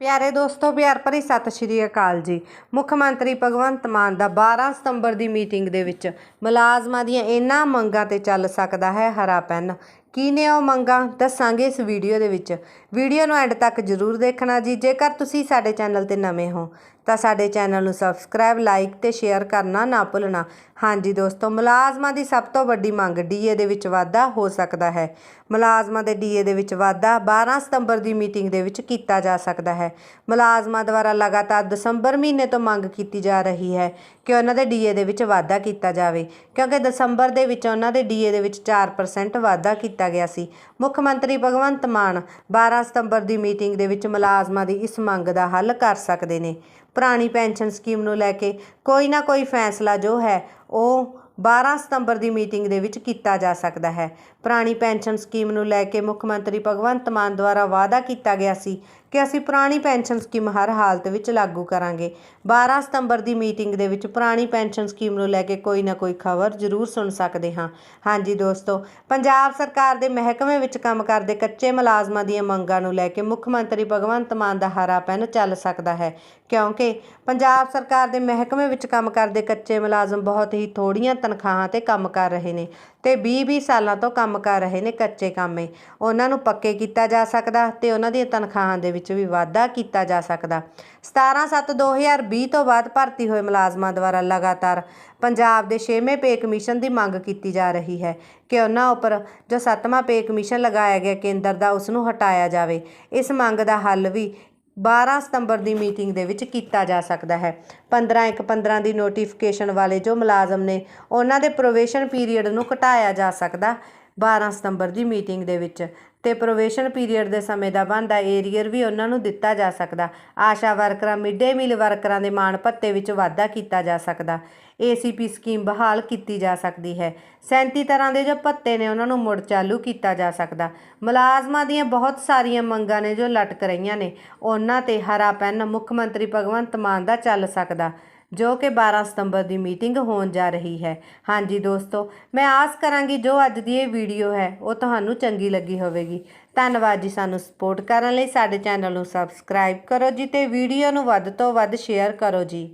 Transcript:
ਪਿਆਰੇ ਦੋਸਤੋ, ਪਿਆਰ ਭਰੀ ਸਤਿ ਸ਼੍ਰੀ ਅਕਾਲ ਜੀ। ਮੁੱਖ ਮੰਤਰੀ ਭਗਵੰਤ ਮਾਨ ਦਾ 12 ਸਤੰਬਰ ਦੀ ਮੀਟਿੰਗ ਦੇ ਵਿੱਚ ਮੁਲਾਜ਼ਮਾਂ ਦੀਆਂ ਇਹਨਾਂ ਮੰਗਾਂ ਤੇ ਚੱਲ ਸਕਦਾ ਹੈ ਹਰਾ ਪੈਨ। ਕੀ ਨੇ ਉਹ ਮੰਗਾਂ, ਦੱਸਾਂਗੇ ਇਸ ਵੀਡੀਓ ਦੇ ਵਿੱਚ। ਵੀਡੀਓ ਨੂੰ ਐਂਡ ਤੱਕ ਜ਼ਰੂਰ ਦੇਖਣਾ ਜੀ। ਜੇਕਰ ਤੁਸੀਂ ਸਾਡੇ ਚੈਨਲ ਤੇ ਨਵੇਂ ਹੋ, ਤਾਂ ਸਾਡੇ ਚੈਨਲ ਨੂੰ ਸਬਸਕ੍ਰਾਈਬ, ਲਾਈਕ ਤੇ ਸ਼ੇਅਰ ਕਰਨਾ ਨਾ ਭੁੱਲਣਾ। ਹਾਂਜੀ ਦੋਸਤੋ, ਮੁਲਾਜ਼ਮਾਂ ਦੀ ਸਭ ਤੋਂ ਵੱਡੀ ਮੰਗ ਡੀਏ ਦੇ ਵਿੱਚ ਵਾਧਾ ਹੋ ਸਕਦਾ ਹੈ। ਮੁਲਾਜ਼ਮਾਂ ਦੇ ਡੀਏ ਦੇ ਵਿੱਚ ਵਾਧਾ 12 ਸਤੰਬਰ ਦੀ ਮੀਟਿੰਗ ਦੇ ਵਿੱਚ ਕੀਤਾ ਜਾ ਸਕਦਾ ਹੈ। ਮੁਲਾਜ਼ਮਾਂ ਦੁਆਰਾ ਲਗਾਤਾਰ ਦਸੰਬਰ ਮਹੀਨੇ ਤੋਂ ਮੰਗ ਕੀਤੀ ਜਾ ਰਹੀ ਹੈ ਕਿ ਉਹਨਾਂ ਦੇ ਡੀਏ ਦੇ ਵਿੱਚ ਵਾਧਾ ਕੀਤਾ ਜਾਵੇ, ਕਿਉਂਕਿ ਦਸੰਬਰ ਦੇ ਵਿੱਚ ਉਹਨਾਂ ਦੇ ਡੀਏ ਦੇ ਵਿੱਚ 4% ਵਾਧਾ ਕੀਤਾ ਗਿਆ ਸੀ। ਮੁੱਖ ਮੰਤਰੀ ਭਗਵੰਤ ਮਾਨ 12 ਸਤੰਬਰ ਦੀ ਮੀਟਿੰਗ ਦੇ ਵਿੱਚ ਮੁਲਾਜ਼ਮਾਂ ਦੀ ਇਸ ਮੰਗ ਦਾ ਹੱਲ ਕਰ ਸਕਦੇ ਨੇ। ਪੁਰਾਣੀ ਪੈਨਸ਼ਨ ਸਕੀਮ ਨੂੰ ਲੈ ਕੇ ਕੋਈ ਨਾ ਕੋਈ ਫੈਸਲਾ ਜੋ ਹੈ, ਉਹ 12 ਸਤੰਬਰ ਦੀ ਮੀਟਿੰਗ ਦੇ ਵਿੱਚ ਕੀਤਾ ਜਾ ਸਕਦਾ ਹੈ। ਪੁਰਾਣੀ ਪੈਨਸ਼ਨ ਸਕੀਮ ਨੂੰ ਲੈ ਕੇ ਮੁੱਖ ਮੰਤਰੀ ਭਗਵੰਤ ਮਾਨ ਦੁਆਰਾ ਵਾਅਦਾ ਕੀਤਾ ਗਿਆ ਸੀ ਕਿ ਅਸੀਂ ਪੁਰਾਣੀ ਪੈਨਸ਼ਨ ਸਕੀਮ ਹਰ ਹਾਲਤ ਵਿੱਚ ਲਾਗੂ ਕਰਾਂਗੇ। 12 ਸਤੰਬਰ ਦੀ ਮੀਟਿੰਗ ਦੇ ਵਿੱਚ ਪੁਰਾਣੀ ਪੈਨਸ਼ਨ ਸਕੀਮ ਨੂੰ ਲੈ ਕੇ ਕੋਈ ਨਾ ਕੋਈ ਖਬਰ ਜ਼ਰੂਰ ਸੁਣ ਸਕਦੇ ਹਾਂ। ਹਾਂਜੀ ਦੋਸਤੋ, ਪੰਜਾਬ ਸਰਕਾਰ ਦੇ ਮਹਿਕਮੇ ਵਿੱਚ ਕੰਮ ਕਰਦੇ ਕੱਚੇ ਮੁਲਾਜ਼ਮਾਂ ਦੀਆਂ ਮੰਗਾਂ ਨੂੰ ਲੈ ਕੇ ਮੁੱਖ ਮੰਤਰੀ ਭਗਵੰਤ ਮਾਨ ਦਾ ਹਰਾ ਪੈਨ ਚੱਲ ਸਕਦਾ ਹੈ। ਕਿਉਂਕਿ ਪੰਜਾਬ ਸਰਕਾਰ ਦੇ ਮਹਿਕਮੇ ਵਿੱਚ ਕੰਮ ਕਰਦੇ ਕੱਚੇ ਮੁਲਾਜ਼ਮ ਬਹੁਤ ਹੀ ਥੋੜੀਆਂ ਤਨਖਾਹਾਂ ਤੇ ਕੰਮ ਕਰ ਰਹੇ ਨੇ ਤੇ 20-20 ਸਾਲਾਂ ਤੋਂ ਕੰਮ ਕਰ ਰਹੇ ਨੇ ਕੱਚੇ ਕੰਮੇ। ਉਹਨਾਂ ਨੂੰ ਪੱਕੇ ਕੀਤਾ ਜਾ ਸਕਦਾ ਤੇ ਉਹਨਾਂ ਦੀਆਂ ਤਨਖਾਹਾਂ ਦੇ ਵਿੱਚ ਵੀ ਵਾਧਾ ਕੀਤਾ ਜਾ ਸਕਦਾ। 17/7/2020 ਤੋਂ ਬਾਅਦ ਭਰਤੀ ਹੋਏ ਮੁਲਾਜ਼ਮਾਂ ਦੁਆਰਾ ਲਗਾਤਾਰ ਪੰਜਾਬ ਦੇ 6ਵੇਂ ਪੇ ਕਮਿਸ਼ਨ ਦੀ ਮੰਗ ਕੀਤੀ ਜਾ ਰਹੀ ਹੈ ਕਿ ਉਹਨਾਂ ਉੱਪਰ ਜੋ 7ਵਾਂ ਪੇ ਕਮਿਸ਼ਨ ਲਗਾਇਆ ਗਿਆ ਕੇਂਦਰ ਦਾ ਉਸ ਨੂੰ ਹਟਾਇਆ ਜਾਵੇ। ਇਸ ਮੰਗ ਦਾ ਹੱਲ ਵੀ 12 ਸਤੰਬਰ ਦੀ ਮੀਟਿੰਗ ਦੇ ਵਿੱਚ ਕੀਤਾ ਜਾ ਸਕਦਾ ਹੈ। 15 ਇੱਕ 15 ਦੀ ਨੋਟੀਫਿਕੇਸ਼ਨ ਵਾਲੇ ਜੋ ਮੁਲਾਜ਼ਮ ਨੇ, ਉਹਨਾਂ ਦੇ ਪ੍ਰੋਵੇਸ਼ਨ ਪੀਰੀਅਡ ਨੂੰ ਘਟਾਇਆ ਜਾ ਸਕਦਾ 12 ਸਤੰਬਰ ਦੀ ਮੀਟਿੰਗ ਦੇ ਵਿੱਚ। ਤੇ ਪ੍ਰੋਵੇਸ਼ਨ ਪੀਰੀਅਡ ਦੇ ਸਮੇਂ ਦਾ ਬਣਦਾ ਏਰੀਅਰ ਵੀ ਉਹਨਾਂ ਨੂੰ ਦਿੱਤਾ ਜਾ ਸਕਦਾ। ਆਸ਼ਾ ਵਰਕਰਾਂ, ਮਿਡ-ਡੇ ਮੀਲ ਵਰਕਰਾਂ ਦੇ ਮਾਣ ਭੱਤੇ ਵਿੱਚ ਵਾਧਾ ਕੀਤਾ ਜਾ ਸਕਦਾ। ਏਸੀਪੀ ਸਕੀਮ ਬਹਾਲ ਕੀਤੀ ਜਾ ਸਕਦੀ ਹੈ। 37 ਤਰ੍ਹਾਂ ਦੇ ਜੋ ਭੱਤੇ ਨੇ, ਉਹਨਾਂ ਨੂੰ ਮੁੜ ਚਾਲੂ ਕੀਤਾ ਜਾ ਸਕਦਾ। ਮੁਲਾਜ਼ਮਾਂ ਦੀਆਂ ਬਹੁਤ ਸਾਰੀਆਂ ਮੰਗਾਂ ਨੇ ਜੋ ਲਟਕ ਰਹੀਆਂ ਨੇ। ਉਹਨਾਂ ਤੇ ਹਰਾ ਪੈਨ ਮੁੱਖ ਮੰਤਰੀ ਭਗਵੰਤ ਮਾਨ ਦਾ ਚੱਲ ਸਕਦਾ। ਜੋ ਕਿ 12 ਸਤੰਬਰ ਦੀ ਮੀਟਿੰਗ ਹੋਣ ਜਾ ਰਹੀ ਹੈ। ਹਾਂਜੀ ਦੋਸਤੋ, ਮੈਂ ਆਸ ਕਰਾਂਗੀ ਜੋ ਅੱਜ ਦੀ ਇਹ ਵੀਡੀਓ ਹੈ, ਉਹ ਤੁਹਾਨੂੰ ਚੰਗੀ ਲੱਗੀ ਹੋਵੇਗੀ। ਧੰਨਵਾਦ ਜੀ ਸਾਨੂੰ ਸਪੋਰਟ ਕਰਨ ਲਈ। ਸਾਡੇ ਚੈਨਲ ਨੂੰ ਸਬਸਕ੍ਰਾਈਬ ਕਰੋ ਜੀ ਤੇ ਵੀਡੀਓ ਨੂੰ ਵੱਧ ਤੋਂ ਵੱਧ ਸ਼ੇਅਰ ਕਰੋ ਜੀ।